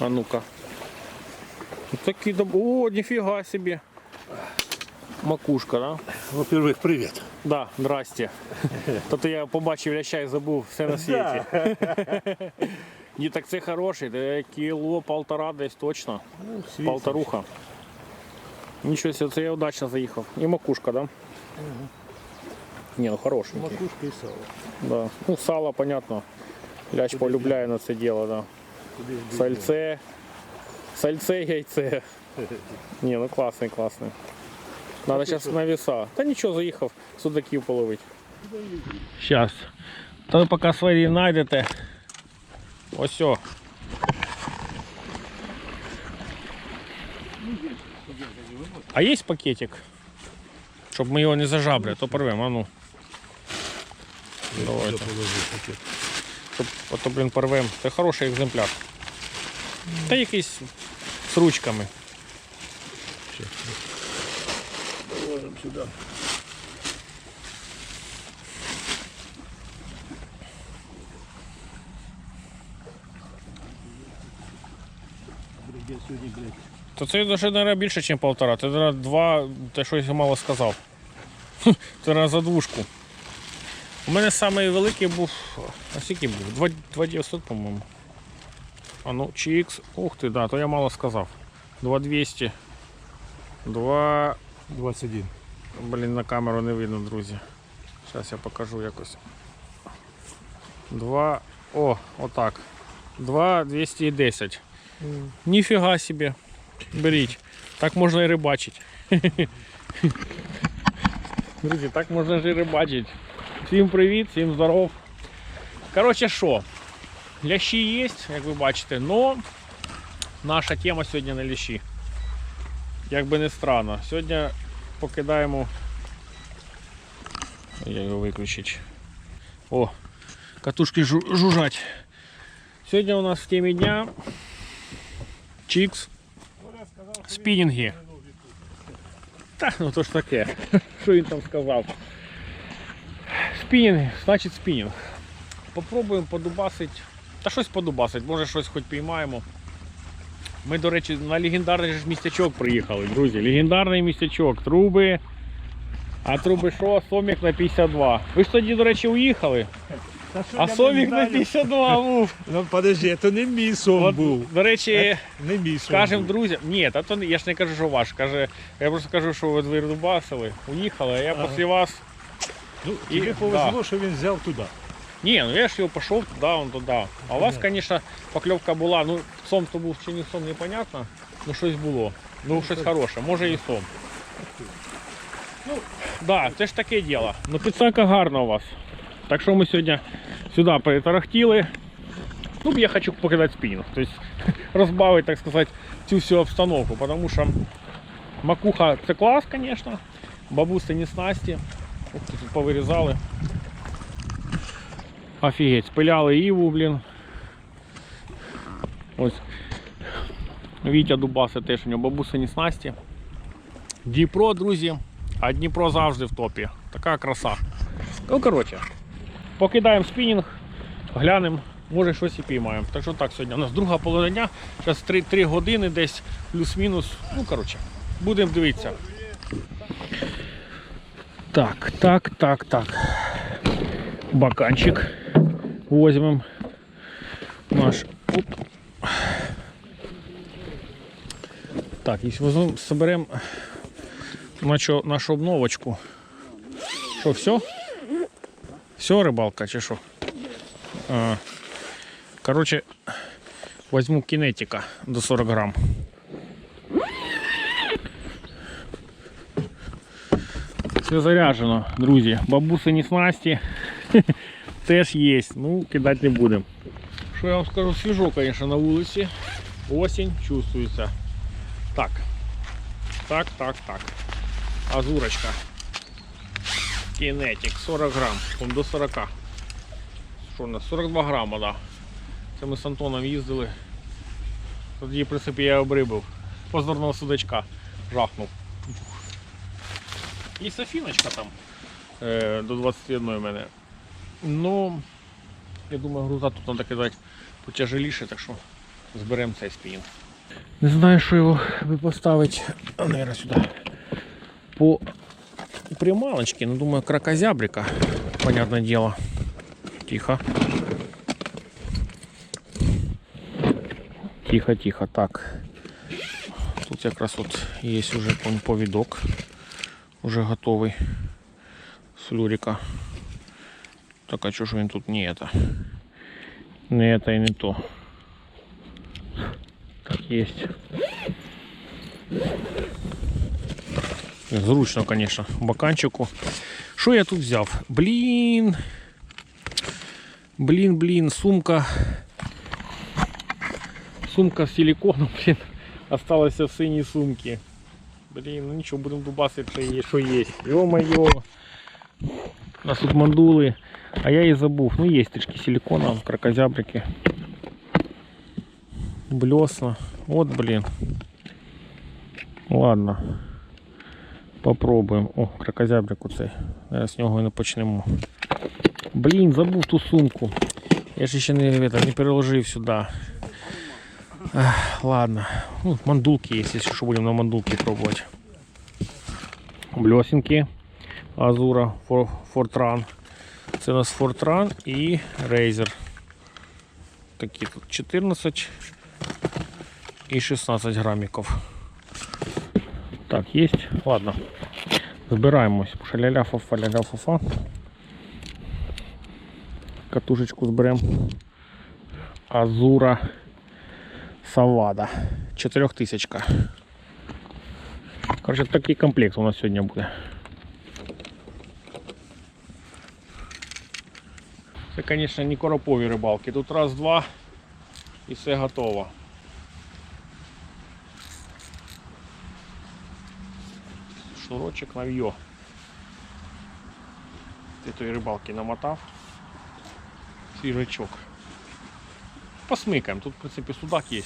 А ну-ка. Такі доб... О, ніфіга собі. Макушка, да? Во-первых, привет. Да, здрасте. Тобто я побачив ляща і забув все на світі. Ні, так це хороший, це кіло полтора десь точно. Полторуха. Нічого себе, це я удачно заїхав. І макушка, да? Ні, ну хороший. Макушка и сало. Да. Ну, сало, понятно. Ляч полюбляє на це діло, да. Сальце. Сальце, яйце. Ні, ну класний, класний. Надо зараз на веса. Та нічого, заїхав судаків половити. Зараз. Та ви поки свої знайдете. Ось о. А є пакетик? Щоб ми його не зажабли, то порвемо, а ну. Давайте. А то, блін, порвем. Це хороший екземпляр. Та якийсь з ручками. Сейчас. Положим сюда. Блядь, сьогодні. То це вже, мабуть, більше, ніж полтора. Це наверно, два, те, що я мало сказав. Це на за двушку. У мене самий великий був. А скільки був? 2900, по-моєму. А ну, чікс. Ух ти, да, то я мало сказав. 2200. 2. 21. Блін, на камеру не видно, друзі. Зараз я покажу якось. 2. О, отак. 2 210. Ніфіга собі. Беріть. Так можна і рибачити. Друзі, так можна ж і рибачити. Всім привіт, всім здоров. Коротше, що? Лящі є, як ви бачите, но наша тема сьогодні на лящі. Як би не странно. Сьогодні покидаємо. Я його виключить. О, катушки жу- жужжать. Сьогодні у нас в темі дня чікс, спінінги. Та, ну то ж таке. Що він там сказав? Спінінг, значить спінінг. Попробуємо подубасить. Та щось подубасить, може щось хоч піймаємо. Ми, до речі, на легендарний ж містячок приїхали, друзі. Легендарний містячок, труби. А труби що? Сомік на 52. Ви ж тоді, до речі, уїхали. А Сомік на 52 був. Ну подожди, це не мій От, був. до речі, Не мій сон Скажем був. друзям, ні, та то я ж не кажу, що ваш. Каже, я просто кажу, що ви дубасили, уїхали, а я Ага. після вас. Ну, І- тобі повезло, що він взяв туди. Ні, ну я ж його пішов туди, он туди. А у вас, звісно, покльовка була, ну сом то був чи не сом, непонятно, ну щось було. Ну щось хороше, може і сом. Ну, да, це ж таке діло. Ну підсака гарна у вас. Так що ми сьогодні сюди перетарахтіли. Ну, я хочу покидати спінінг. Тобто розбавити, так сказати, цю всю обстановку. Потому що макуха це клас, звісно. Бабуси не снасті. Тут повирізали. Офігеть, спиляли Іву, блін. Ось. Вітя Дубаси теж у нього бабусині снасті. Дніпро, друзі. А Дніпро завжди в топі. Така краса. Ну, коротше, покидаємо спінінг, глянемо, може щось і піймаємо. Так що так, сьогодні у нас друга половина дня, зараз 3, 3 години десь, плюс-мінус. Ну, коротше, будемо дивитися. Так, так, так, так. Баканчик возьмем. Наш. Оп. Так, возьмем, соберемо нашу, нашу обновочку. Що, все? Все, рибалка, чи що? А, короче, возьму кинетика до 40 грам. Все заряджено, друзі. Бабусині снасті теж є. Ну, кидати не будемо. Що я вам скажу, свіжо, звісно, на вулиці. Осінь чувствується. Так. Так, так, так. Азурочка. Кинетик 40 грам. Он до 40. Що у нас? 42 грама, да. Це ми з Антоном їздили. Тоді, в принципі, я обрибив. Позорного судачка жахнув. І Софіночка там е, до 21 у мене. Ну, я думаю, груза тут треба кидати потяжеліше, так що зберемо цей спінінг. Не знаю, що його би поставити, наверное, сюди. По приманочке, ну думаю, кракозябрика, понятное дело. Тихо. Тихо, тихо, так. Тут якраз от є уже повідок. Уже готовий. С люрика. Так, а чого ж він тут не это? Не это и не то. Так, есть. Зручно, конечно, баканчику. Що я тут взяв? Блін. Блін, блін, сумка. Сумка з силиконом, блін. Осталася в синій сумці. Блін, ну нічого, будемо дубасити, що є, що є. Йо-моє. У нас тут мандули. А я і забув. Ну, є трішки силикона, кракозябрики. Блесна. От, блін. Ладно. Попробуємо. О, кракозябрику цей. Зараз з нього і не почнемо. Блін, забув ту сумку. Я ж ще не, это, не переложив сюди. Ах, ладно. Ну, мандулки есть, если что, будем на мандулки пробовать. Блесенки. Азура, Фор- Фортран. Це у нас Фортран і Razer. Такі тут 14 і 16 граміків. Так, есть. Ладно. Збираємось. Шаляля фафа, ляля фафа. Катушечку зберемо. Азура Савада. 4000. Короче, такий комплект у нас сьогодні буде. Це, звісно, не коропові рибалки. Тут раз-два і все готово. Шнурочок нав'йо. Ти тої рибалки намотав. Свіжачок. Посмикаємо. Тут, в принципі, судак є.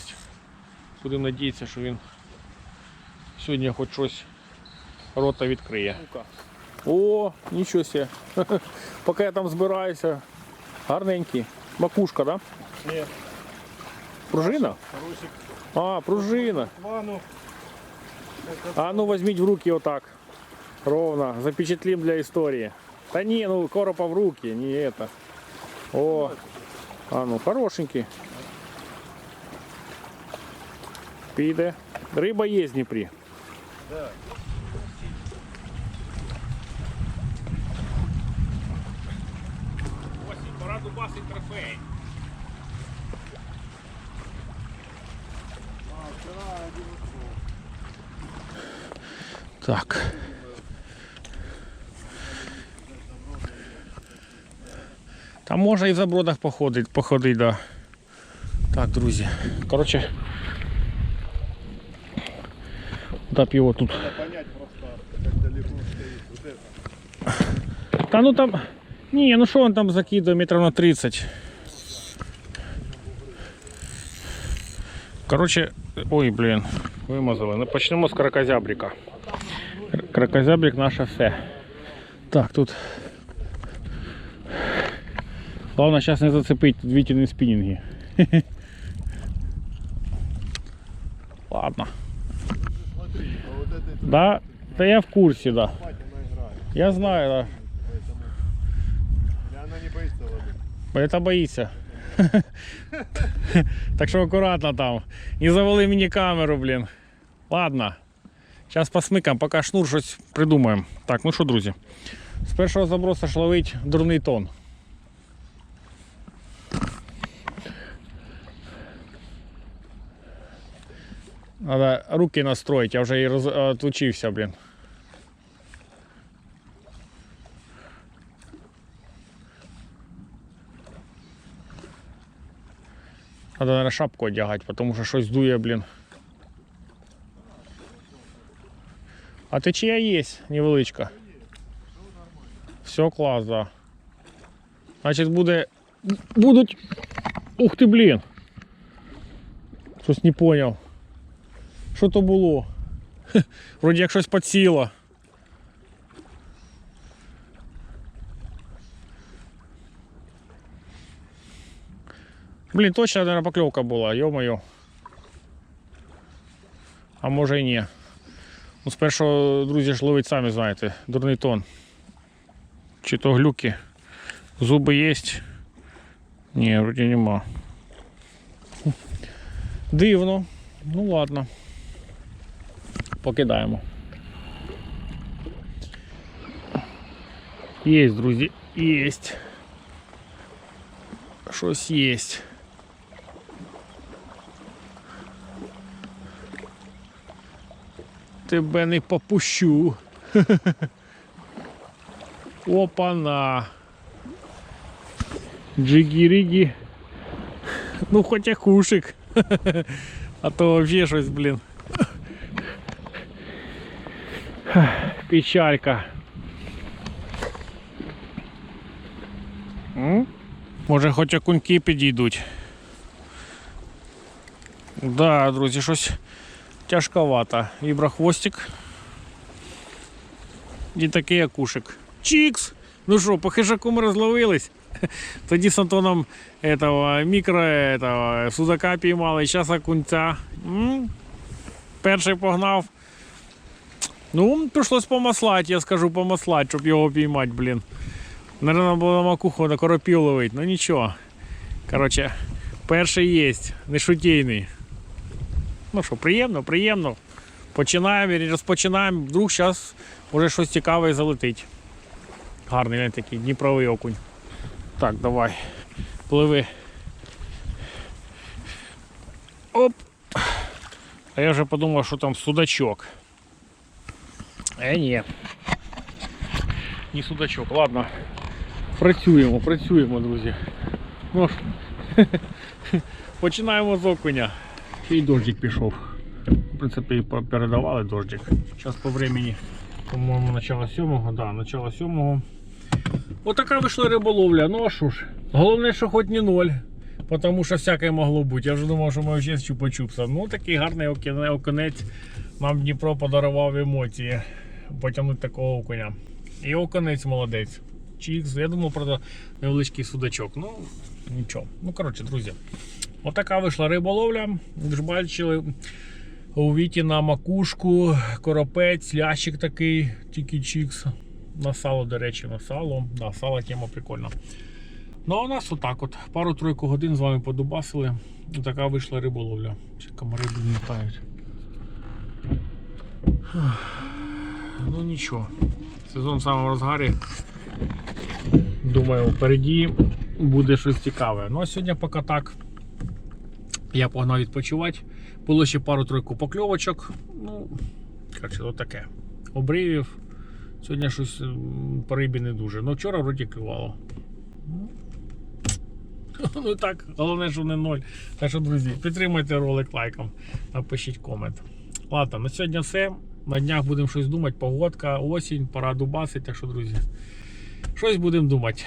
Будемо надіятися, що він сьогодні хоч щось рота відкриє. О, нічого себе. Поки я там збираюся. Гарненький. Макушка, да? Ні. Пружина? Хороший А, пружина. А ну возьміть в руки отак. Ровно. Запечатлим для історії. Та ні, ну коропа в руки, не это. О, а ну хорошенький. Піде. Риба є в Дніпрі. Да. Осінь, пора дубасить трофей. Так. Там можна і в забродах походити, походити, да. Так, друзі. Коротше. Стоит вот это. Та ну там. Ні, ну що він там закидує метрів на 30. Коротше, ой, блін, вимазали. Ну, почнемо з кракозябрика. Кр- Кракозябрик наше все. Так, тут. Главное зараз не зацепити дві спінінги. Ладно. Да, та я в курсі, да. мать она играет. Я знаю, да. Поэтому... Или она не боится воды. Это боится. Так що акуратно там. Не завали мені камеру, блін. Ладно. Зараз посмикаємо, поки шнур щось придумаємо. Так, ну що, друзі. З першого заброса ж ловить дурний тон. Надо руки настроить, я вже і роз... отучився, блін. Надо, наверное, шапку одягати, тому що щось дує, блін. А течія є, невеличка. Все клас, да. Значить буде. Будуть. Ух ти, блін. Щось не поняв. Що то було? Вроді як щось підсіло. Блін, точно, наверное, покльовка була, йо-моє. А може і ні. Ну, спершу, друзі, ж ловить самі знаєте, дурний тон. Чи то глюки. Зуби є? Ні, вроді нема. Дивно. Ну ладно. Покидаємо. Є, друзі, є. Щось є. Тебе не попущу. Опана. Джигі-рігі. Ну, хоча кушик. А то вообще щось, блін. Печалька. М? Може хоч окуньки підійдуть. Да, друзі, щось тяжковато. Віброхвостик. І такий акушик. Чікс! Ну що, по хижаку ми розловились. Тоді з Антоном этого, мікро этого, судака піймали, зараз окунця. М? Перший погнав. Ну, прийшлось помаслати, я скажу помаслати, щоб його піймати, блін. Наверно, було на макуху на коропів ловити, ну нічого. Коротше, перший є, не шутейний. Ну що, приємно, приємно. Починаємо і розпочинаємо. Вдруг зараз вже щось цікаве залетить. Гарний він такий, Дніпровий окунь. Так, давай. Пливи. Оп. А я вже подумав, що там судачок. Е, ні. Не судачок. Ладно. Працюємо, працюємо, друзі. Ну, починаємо з окуня. Й дождик пішов. В принципі, передавали дождик. Зараз по времени, по-моєму, начало сьомого, да, начало сьомого. Отака вийшла риболовля. Ну а що ж, головне, що хоч не ноль. Тому що всяке могло бути. Я вже думав, що ми ще чупа-чупса. Ну такий гарний окунець нам Дніпро подарував емоції. Потягнути такого окуня. І окунець молодець. Чікс. Я думав про невеличкий судачок. Ну, нічого. Ну, коротше, друзі. Отака вийшла риболовля. Ви ж бачили. У Віті на макушку, коропець, лящик такий, тільки чікс. На сало, до речі, на сало. Да, сало тема прикольна. Ну а у нас отак от. Пару-тройку годин з вами подубасили. І така вийшла риболовля. Ще комари літають. Ну нічого. Сезон в самому розгарі. Думаю, впереді буде щось цікаве. Ну а сьогодні поки так. Я погнав відпочивати. Було ще пару-тройку покльовочок. Ну, коротше, от таке. Обривів. Сьогодні щось по рибі не дуже. Ну вчора вроді клювало. Ну так, головне, що не ноль. Так що, друзі, підтримайте ролик лайком, напишіть комент. Ладно, на сьогодні все. На днях будемо щось думати. Погодка, осінь, пора дубасити. Так що, друзі, щось будемо думати.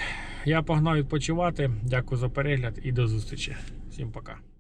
Я погнав відпочивати. Дякую за перегляд і до зустрічі. Всім пока.